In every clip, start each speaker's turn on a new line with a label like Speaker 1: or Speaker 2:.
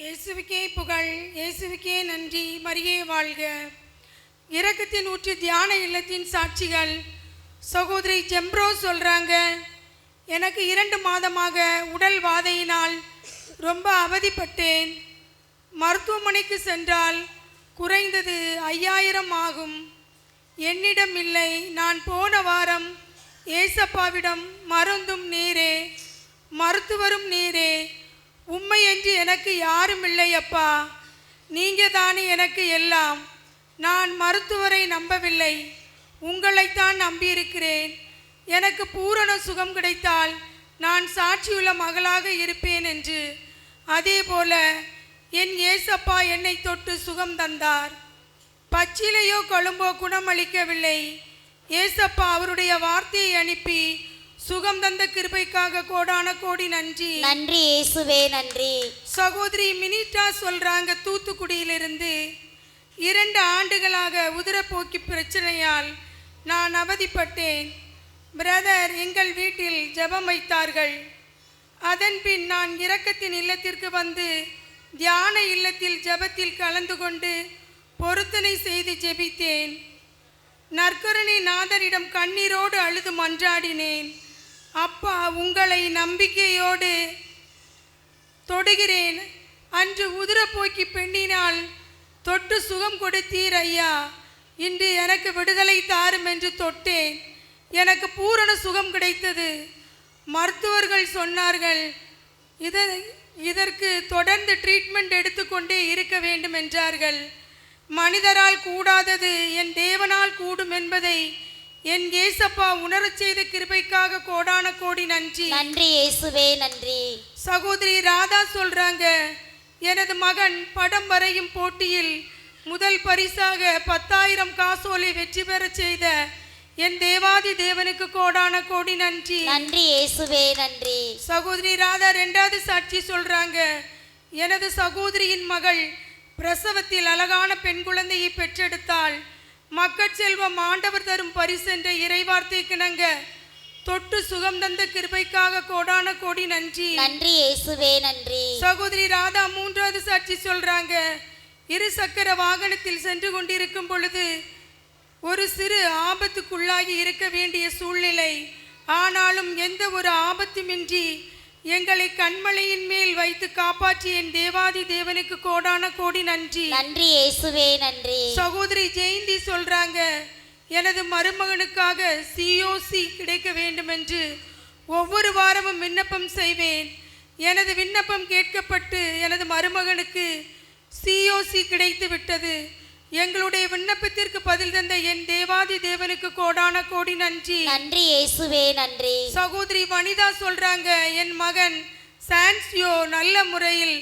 Speaker 1: இயேசுவுக்கே புகழ் இயேசுவுக்கே நன்றி மரியே வாழ்க. இரக்கத்தின் ஊற்று தியான இல்லத்தின் சாட்சிகள். சகோதரி ஜெம்ப்ரோ சொல்கிறாங்க எனக்கு இரண்டு மாதமாக உடல் வாதையினால் ரொம்ப அவதிப்பட்டேன். மருத்துவமனைக்கு சென்றால் குறைந்தது ஐயாயிரம் ஆகும். என்னிடம் இல்லை நான் போன வாரம் ஏசப்பாவிடம் மருந்தும் நீரே மருத்துவரும் நீரே உண்மை என்று எனக்கு யாரும் இல்லை அப்பா நீங்க தானே எனக்கு எல்லாம். நான் மருத்துவரை நம்பவில்லை. உங்களைத்தான் நம்பியிருக்கிறேன். எனக்கு பூரண சுகம் கிடைத்தால் நான் சாட்சியுள்ள மகளாக இருப்பேன் என்று. அதே போல என் ஏசப்பா என்னை தொட்டு சுகம் தந்தார். பச்சிலையோ கொழும்போ குணமளிக்கவில்லை. ஏசப்பா அவருடைய வார்த்தையை அனுப்பி சுகம் தந்த கிருபைக்காக கோடான கோடி நன்றி.
Speaker 2: நன்றி இயேசுவே நன்றி.
Speaker 1: சகோதரி மினிட்டா சொல்றாங்க தூத்துக்குடியிலிருந்து இரண்டு ஆண்டுகளாக உதிரப்போக்கி பிரச்சனையால் நான் அவதிப்பட்டேன். பிரதர் எங்கள் வீட்டில் ஜெபம் வைத்தார்கள். அதன் பின் நான் இரக்கத்தின் இல்லத்திற்கு வந்து தியான இல்லத்தில் ஜெபத்தில் கலந்து கொண்டு பொருத்தனை செய்து ஜெபித்தேன். நற்கருணை நாதரிடம் கண்ணீரோடு அழுது மன்றாடினேன். அப்பா உங்களை நம்பிக்கையோடு தொடுகிறேன். அன்று உதிரப்போக்கி பெண்ணினால் தொட்டு சுகம் கொடுத்தீர் ஐயா. இன்று எனக்கு விடுதலை தாரும் என்று தொட்டேன். எனக்கு பூரண சுகம் கிடைத்தது. மருத்துவர்கள் சொன்னார்கள் இத இதற்கு தொடர்ந்து ட்ரீட்மெண்ட் எடுத்துக்கொண்டே இருக்க வேண்டும் என்றார்கள். மனிதரால் கூடாதது என் தேவனால் கூடும் என்பதை என் ஏசப்பா உணரச் செய்த கிருபைக்காக கோடான கோடி நன்றி.
Speaker 2: நன்றி இயேசுவே நன்றி.
Speaker 1: சகோதரி ராதா சொல்றாங்க எனது மகன் படம் வரையும் போட்டியில் முதல் பரிசாக பத்தாயிரம் காசோலை வெற்றி பெறச் செய்த என் தேவாதி தேவனுக்கு கோடான கோடி நன்றி.
Speaker 2: நன்றி இயேசுவே நன்றி.
Speaker 1: சகோதரி ராதா ரெண்டாவது சாட்சி சொல்றாங்க எனது சகோதரியின் மகள் பிரசவத்தில் அழகான பெண் குழந்தையை பெற்றெடுத்தாள். மக்கட் செல்வம் ஆண்டவர் தரும் பரிசென்ற இறைவார்த்தை கிணங்க தொட்டு சுகம் தந்த கிருபைக்காக கோடான கோடி நன்றி.
Speaker 2: நன்றி இயேசுவே நன்றி.
Speaker 1: சகோதரி ராதா மூன்றாவது சாட்சி சொல்றாங்க. இரு சக்கர வாகனத்தில் சென்று கொண்டிருக்கும் பொழுது ஒரு சிறு ஆபத்துக்குள்ளாகி இருக்க வேண்டிய சூழ்நிலை. ஆனாலும் எந்த ஒரு ஆபத்துமின்றி எங்களை கண்மலையின் மேல் வைத்து காப்பாற்றிய என் தேவாதி தேவனுக்கு கோடான கோடி நன்றி.
Speaker 2: நன்றி இயேசுவே நன்றி.
Speaker 1: சகோதரி ஜெயந்தி சொல்றாங்க எனது மருமகனுக்காக சிஓசி கிடைக்க வேண்டும் என்று ஒவ்வொரு வாரமும் விண்ணப்பம் செய்வேன். எனது விண்ணப்பம் கேட்கப்பட்டு எனது மருமகனுக்கு சிஓசி கிடைத்து விட்டது எங்களுடைய விண்ணப்பத்திற்கு பதில் தந்த என் தேவாதி தேவனுக்கு கோடான கோடி நன்றி.
Speaker 2: நன்றி இயேசுவே நன்றி.
Speaker 1: சகோதரி வனிதா சொல்றாங்க என் மகன் சான்சியோ நல்ல முறையில்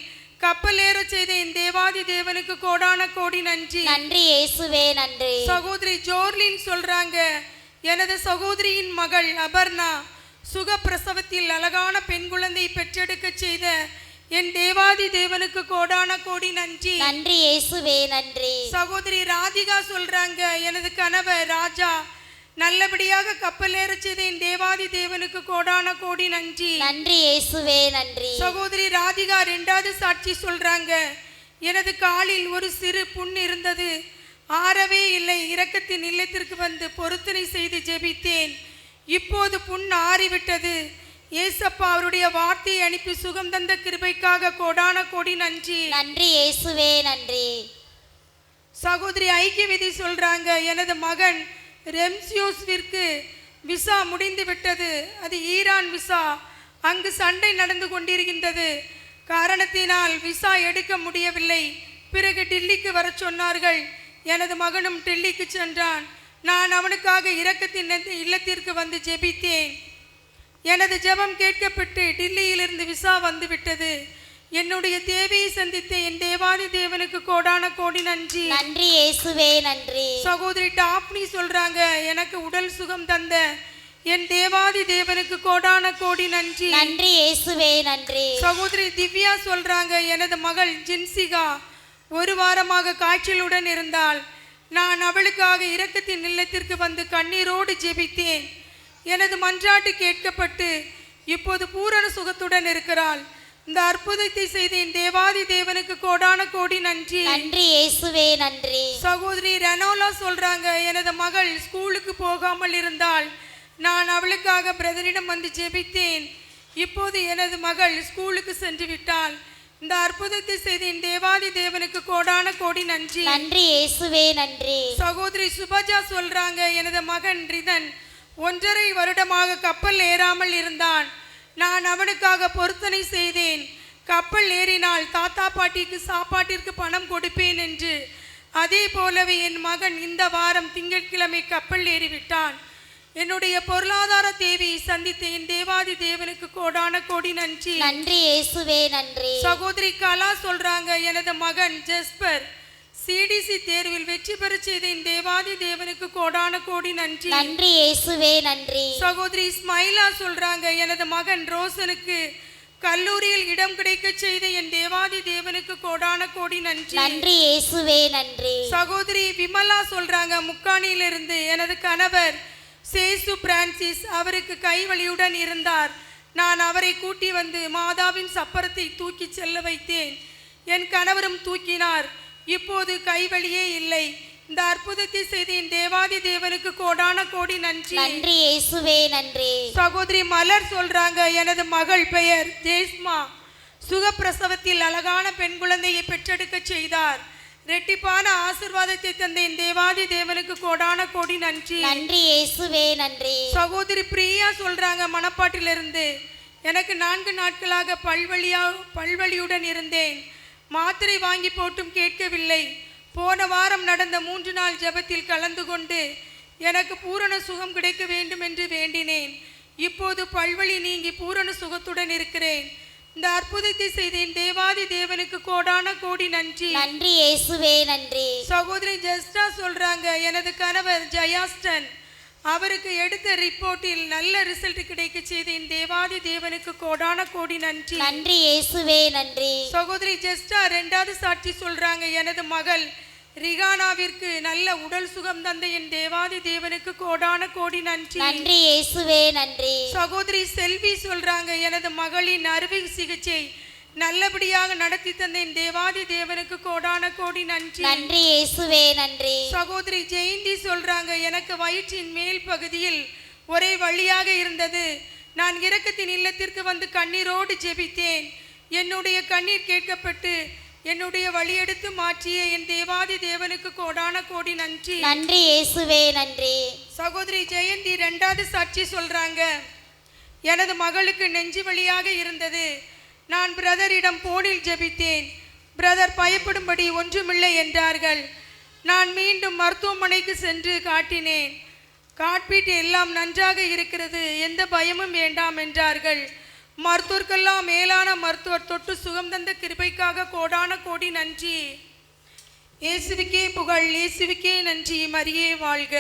Speaker 1: கப்பலேற செய்த என் தேவாதி தேவனுக்கு கோடான கோடி நன்றி.
Speaker 2: நன்றி இயேசுவே நன்றி.
Speaker 1: சகோதரி ஜோர்லின் சொல்றாங்க எனது சகோதரியின் மகள் அபர்ணா சுகப்பிரசவத்தில் அழகான பெண் குழந்தை பெற்றெடுக்க செய்த என் தேவாதி தேவனுக்கு கோடான கோடி நன்றி.
Speaker 2: நன்றி இயேசுவே நன்றி.
Speaker 1: சகோதரி ராதிகா சொல்றாங்க எனது கணவர் ராஜா நல்லபடியாக கப்பலேற செய்த என் தேவாதி தேவனுக்கு கோடான கோடி நன்றி.
Speaker 2: நன்றி இயேசுவே நன்றி.
Speaker 1: சகோதரி ராதிகா ரெண்டாவது சாட்சி சொல்றாங்க எனது காலில் ஒரு சிறு புண் இருந்தது ஆறவே இல்லை. இரக்கத்தின் இல்லத்திற்கு வந்து பொருத்தனை செய்து ஜெபித்தேன். இப்போது புண் ஆறிவிட்டது. ஏசப்பா அவருடைய வார்த்தையை அனுப்பி சுகம் தந்த கிருபைக்காக கோடான கோடி நன்றி.
Speaker 2: நன்றி இயேசுவே நன்றி.
Speaker 1: சகோதரி ஐக்கிய விதி சொல்றாங்க எனது மகன் ரெம்சியோஸ்விற்கு விசா முடிந்து விட்டது. அது ஈரான் விசா. அங்கு சண்டை நடந்து கொண்டிருக்கின்றது. காரணத்தினால் விசா எடுக்க முடியவில்லை. பிறகு டில்லிக்கு வர சொன்னார்கள். எனது மகனும் டெல்லிக்கு சென்றான். நான் அவனுக்காக இரக்கத்தின் இல்லத்திற்கு வந்து ஜெபித்தேன். எனது ஜெபம் கேட்கப்பட்டு டில்லியிலிருந்து விசா வந்து விட்டது என்னுடைய தேவையை சந்தித்த என் தேவாதி தேவனுக்கு கோடான கோடி நன்றி.
Speaker 2: நன்றி இயேசுவே நன்றி.
Speaker 1: சகோதரி டாப்னி சொல்றாங்க எனக்கு உடல் சுகம் தந்த என் தேவாதி தேவனுக்கு கோடான கோடி நன்றி.
Speaker 2: நன்றி இயேசுவே நன்றி.
Speaker 1: சகோதரி திவ்யா சொல்றாங்க எனது மகள் ஜின்சிகா ஒரு வாரமாக காய்ச்சலுடன் இருந்தால் நான் அவளுக்காக இரக்கத்தின் இல்லத்திற்கு வந்து கண்ணீரோடு ஜெபித்தேன். எனது மன்றாட்டு கேட்கப்பட்டு இப்போது பூரண சுகத்துடன் இருக்கிறாள். இந்த அற்புதத்தை செய்த என் தேவாதி தேவனுக்கு கோடான கோடி நன்றி.
Speaker 2: நன்றி இயேசுவே நன்றி.
Speaker 1: சகோதரி ரெனோலா சொல்றாங்க எனது மகள் ஸ்கூலுக்கு போகாமல் இருந்தால் நான் அவளுக்காக பிரதரிடம் வந்து ஜெபித்தேன். இப்போது எனது மகள் ஸ்கூலுக்கு சென்று விட்டாள் இந்த அற்புதத்தை செய்த என் தேவாதி தேவனுக்கு கோடான கோடி நன்றி.
Speaker 2: நன்றி இயேசுவே நன்றி.
Speaker 1: சகோதரி சுபஜா சொல்றாங்க எனது மகன் ரிதன் ஒன்றரை வருடமாக கப்பல் ஏறாமல் இருந்தான். நான் அவனுக்காக பொருத்தனை செய்தேன். கப்பல் ஏறினால் தாத்தா பாட்டிக்கு சாப்பாட்டிற்கு பணம் கொடுப்பேன் என்று. அதே போலவே என் மகன் இந்த வாரம் திங்கட்கிழமை கப்பல் ஏறிவிட்டான். என்னுடைய பொருளாதார தேவையை சந்தித்த என் தேவாதி தேவனுக்கு கோடான கோடி நன்றி.
Speaker 2: நன்றி இயேசுவே நன்றி.
Speaker 1: சகோதரி கலா சொல்றாங்க எனது மகன் ஜெஸ்பர் சிடிசி தேர்வில் வெற்றி பெற செய்த என் தேவாதி தேவனுக்கு கோடான கோடி நன்றி.
Speaker 2: நன்றி இயேசுவே நன்றி.
Speaker 1: சகோதரி ஸ்மைலா சொல்றாங்க எனது மகன் ரோசனுக்கு கல்லூரியில் இடம் கிடைக்க செய்த என் தேவாதி தேவனுக்கு கோடான கோடி நன்றி.
Speaker 2: நன்றி இயேசுவே நன்றி.
Speaker 1: சகோதரி விமலா சொல்றாங்க முக்காணியிலிருந்து எனது கணவர் சேசு பிரான்சிஸ் அவருக்கு கைவலியுடன் இருந்தார். நான் அவரை கூட்டி வந்து மாதாவின் சப்பரத்தை தூக்கி செல்ல வைத்தேன். என் கணவரும் தூக்கினார். இப்போது கைவலியே இல்லை. இந்த அற்புதத்தை செய்த என் தேவாதி தேவனுக்கு கோடான கோடி நன்றி.
Speaker 2: நன்றி இயேசுவே நன்றி.
Speaker 1: சகோதரி மலர் சொல்றாங்க எனது மகள் பெயர் ஜெய்ஸ்மா சுகப்பிரசவத்தில் அழகான பெண் குழந்தையை பெற்றெடுக்க செய்தார். ரெட்டிப்பான ஆசிர்வாதத்தை தந்த என் தேவாதி தேவனுக்கு கோடான கோடி நன்றி.
Speaker 2: நன்றி இயேசுவே நன்றி.
Speaker 1: சகோதரி பிரியா சொல்றாங்க மணப்பாட்டிலிருந்து எனக்கு நான்கு நாட்களாக பல்வழியா பல்வழியுடன் இருந்தேன். மாத்திரை வாங்கி போட்டும் கேட்கவில்லை. போன வாரம் நடந்த மூன்று நாள் ஜெபத்தில் கலந்து கொண்டு எனக்கு பூரண சுகம் கிடைக்க வேண்டும் என்று வேண்டினேன். இப்போது பல்வழி நீங்கி பூரண சுகத்துடன் இருக்கிறேன். இந்த அற்புதத்தை செய்தேன். தேவாதி தேவனுக்கு கோடான கோடி நன்றி.
Speaker 2: நன்றி இயேசுவே நன்றி.
Speaker 1: சகோதரி ஜஸ்டா சொல்றாங்க எனது கணவர் ஜயாஸ்டன் அவருக்கு எடுத்த ரிப்போர்ட்டில் நல்ல ரிசல்ட் கிடைக்க செய்த என் தேவாதி தேவனுக்கு கோடான கோடி நன்றி.
Speaker 2: நன்றி இயேசுவே நன்றி.
Speaker 1: சகோதரி ஜஸ்டா ரெண்டாவது சாட்சி சொல்றாங்க. எனது மகள் ரிகானாவிற்கு நல்ல உடல் சுகம் தந்த என் தேவாதி தேவனுக்கு கோடான கோடி நன்றி.
Speaker 2: நன்றி இயேசுவே நன்றி.
Speaker 1: சகோதரி செல்வி சொல்றாங்க எனது மகளின் அறுவை சிகிச்சை நல்லபடியாக நடத்தி தந்த என் தேவாதி தேவனுக்கு கோடான கோடி நன்றி.
Speaker 2: நன்றி இயேசுவே நன்றி.
Speaker 1: சகோதரி ஜெயந்தி சொல்றாங்க எனக்கு வயிற்றின் மேல் பகுதியில் ஒரே வழியாக இருந்தது. நான் இரக்கத்தின் இல்லத்திற்கு வந்து கண்ணீரோடு ஜெபித்தேன். என்னுடைய கண்ணீர் கேட்கப்பட்டு என்னுடைய வழியெடுத்து மாற்றிய என் தேவாதி தேவனுக்கு கோடான கோடி நன்றி.
Speaker 2: நன்றி இயேசுவே நன்றி.
Speaker 1: சகோதரி ஜெயந்தி ரெண்டாவது சாட்சி சொல்றாங்க எனது மகளுக்கு நெஞ்சு வலியாக இருந்தது. நான் பிரதரிடம் போனில் ஜெபித்தேன். பிரதர் பயப்படும்படி ஒன்றுமில்லை என்றார்கள். நான் மீண்டும் மருத்துவமனைக்கு சென்று காட்டினேன். காட்பீட்டு எல்லாம் நன்றாக இருக்கிறது எந்த பயமும் வேண்டாம் என்றார்கள். மருத்துவர்க்கெல்லாம் மேலான மருத்துவர் தொட்டு சுகம் தந்த கிருபைக்காக கோடான கோடி நன்றி. இயேசுவுக்கே புகழ் இயேசுவுக்கே நன்றி மரியே வாழ்க.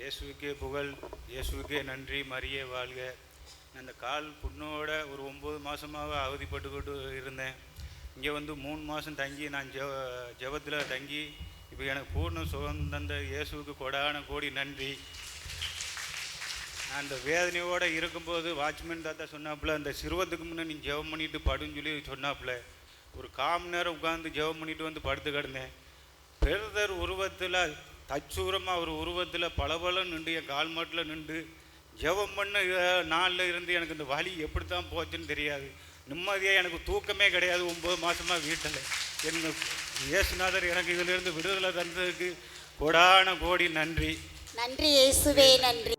Speaker 3: இயேசுவுக்கே புகழ் இயேசுவுக்கே நன்றி மரியே வாழ்க. அந்த கால் புண்ணோட ஒரு ஒம்பது மாதமாக அவதிப்பட்டுக்கிட்டு இருந்தேன். இங்கே வந்து மூணு மாதம் தங்கி நான் ஜெவ ஜெபத்தில் தங்கி இப்போ எனக்கு பூர்ண சுகம் தந்த இயேசுவுக்கு கொடான கோடி நன்றி. நான் அந்த வேதனையோடு இருக்கும்போது வாட்ச்மேன் தாத்தா சொன்னாப்புல அந்த சிறுவத்துக்கு முன்னே நீ ஜெபம் பண்ணிட்டு படுன்னு சொல்லி சொன்னாப்புல. ஒரு காம நேரம் உட்காந்து ஜெபம் பண்ணிட்டு வந்து படுத்து கிடந்தேன். பெருதர் உருவத்தில் தச்சூரமாக ஒரு உருவத்தில் பளபளம் நின்று என் கால் மாட்டில் நின்று ஜெபம் பண்ண நாளில் இருந்து எனக்கு இந்த வலி எப்படி தான் போச்சுன்னு தெரியாது. நிம்மதியாக எனக்கு தூக்கமே கிடையாது ஒம்பது மாதமாக வீட்டில். என்ன இயேசுநாதர் எனக்கு இதிலிருந்து விடுதலை தந்ததுக்கு கொடான கோடி நன்றி.
Speaker 2: நன்றி இயேசுவே நன்றி.